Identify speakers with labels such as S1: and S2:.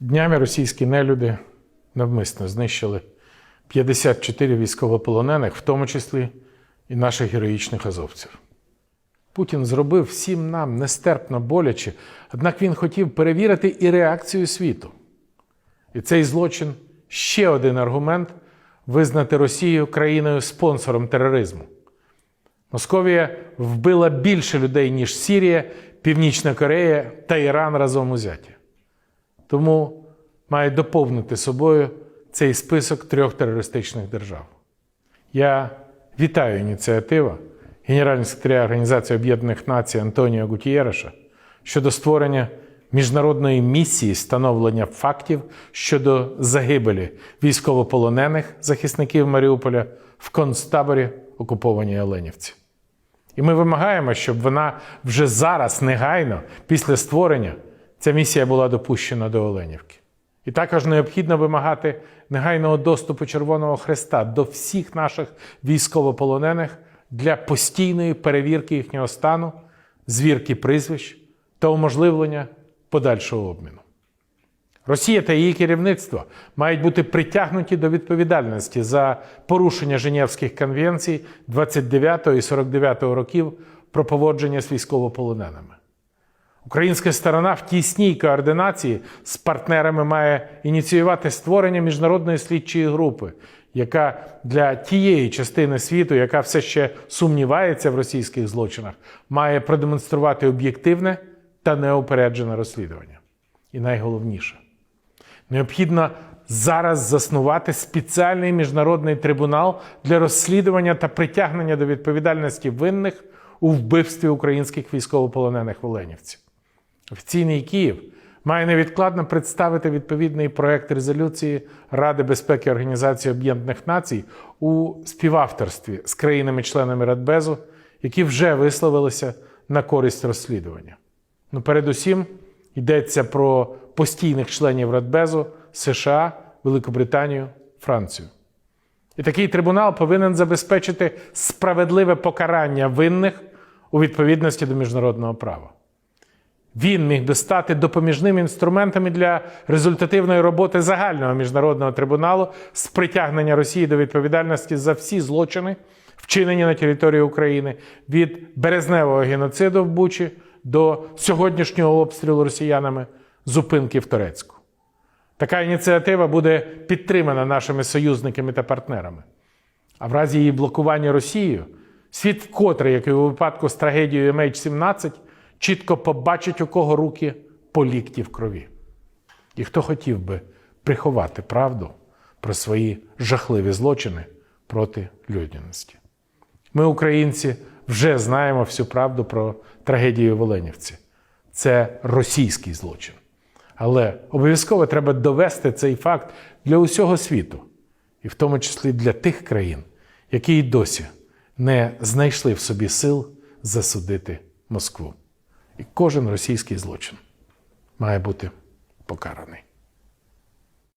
S1: Днями російські нелюди навмисно знищили 54 військовополонених, в тому числі і наших героїчних азовців. Путін зробив всім нам нестерпно боляче, однак він хотів перевірити і реакцію світу. І цей злочин ще один аргумент визнати Росію країною-спонсором тероризму. Московія вбила більше людей, ніж Сірія, Північна Корея та Іран разом узяті. Тому має доповнити собою цей список трьох терористичних держав. Я вітаю ініціативу Генерального секретаря Організації Об'єднаних Націй Антоніо Гутієреша щодо створення міжнародної місії встановлення фактів щодо загибелі військовополонених захисників Маріуполя в концтаборі окупованій Оленівці. І ми вимагаємо, щоб вона вже зараз, негайно, після створення, ця місія була допущена до Оленівки. І також необхідно вимагати негайного доступу Червоного Хреста до всіх наших військовополонених для постійної перевірки їхнього стану, звірки прізвищ та уможливлення подальшого обміну. Росія та її керівництво мають бути притягнуті до відповідальності за порушення Женевських конвенцій 29 і 49 років про поводження з військовополоненими. Українська сторона в тісній координації з партнерами має ініціювати створення міжнародної слідчої групи, яка для тієї частини світу, яка все ще сумнівається в російських злочинах, має продемонструвати об'єктивне та неупереджене розслідування. І найголовніше, необхідно зараз заснувати спеціальний міжнародний трибунал для розслідування та притягнення до відповідальності винних у вбивстві українських військовополонених в Оленівці. Офіційний Київ має невідкладно представити відповідний проект резолюції Ради безпеки Організації Об'єднаних Націй у співавторстві з країнами-членами Радбезу, які вже висловилися на користь розслідування. Ну, передусім йдеться про постійних членів Радбезу США, Великобританію, Францію. І такий трибунал повинен забезпечити справедливе покарання винних у відповідності до міжнародного права. Він міг би стати допоміжними інструментами для результативної роботи загального міжнародного трибуналу з притягнення Росії до відповідальності за всі злочини, вчинені на території України від березневого геноциду в Бучі до сьогоднішнього обстрілу росіянами зупинки в Турецьку. Така ініціатива буде підтримана нашими союзниками та партнерами. А в разі її блокування Росією, світ вкотре, як і у випадку з трагедією MH17, чітко побачить, у кого руки по лікті в крові. І хто хотів би приховати правду про свої жахливі злочини проти людяності. Ми, українці, вже знаємо всю правду про трагедію в Оленівці. Це російський злочин. Але обов'язково треба довести цей факт для усього світу, і в тому числі для тих країн, які й досі не знайшли в собі сил засудити Москву. І кожен російський злочин має бути покараний.